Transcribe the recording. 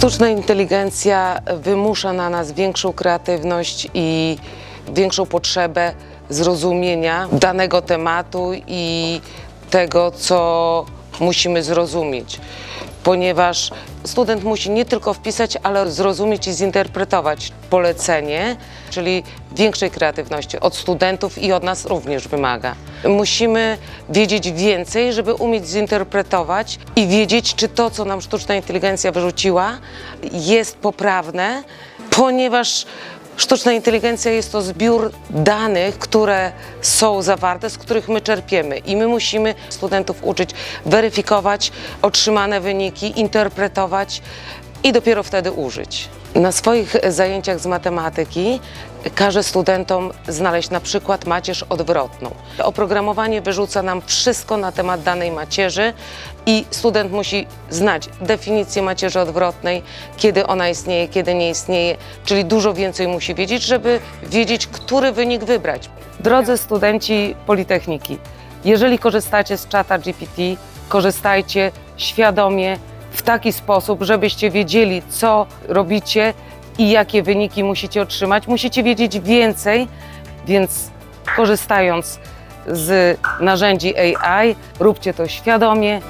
Sztuczna inteligencja wymusza na nas większą kreatywność i większą potrzebę zrozumienia danego tematu i tego, co musimy zrozumieć. Ponieważ student musi nie tylko wpisać, ale zrozumieć i zinterpretować polecenie, czyli większej kreatywności od studentów i od nas również wymaga. Musimy wiedzieć więcej, żeby umieć zinterpretować i wiedzieć, czy to, co nam sztuczna inteligencja wyrzuciła, jest poprawne, ponieważ Sztuczna inteligencja jest to zbiór danych, które są zawarte, z których my czerpiemy. I my musimy studentów uczyć weryfikować otrzymane wyniki, interpretować i dopiero wtedy użyć. Na swoich zajęciach z matematyki każę studentom znaleźć na przykład macierz odwrotną. Oprogramowanie wyrzuca nam wszystko na temat danej macierzy i student musi znać definicję macierzy odwrotnej, kiedy ona istnieje, kiedy nie istnieje, czyli dużo więcej musi wiedzieć, żeby wiedzieć, który wynik wybrać. Drodzy studenci Politechniki, jeżeli korzystacie z czata GPT, korzystajcie świadomie, w taki sposób, żebyście wiedzieli, co robicie i jakie wyniki musicie otrzymać. Musicie wiedzieć więcej, więc korzystając z narzędzi AI, róbcie to świadomie,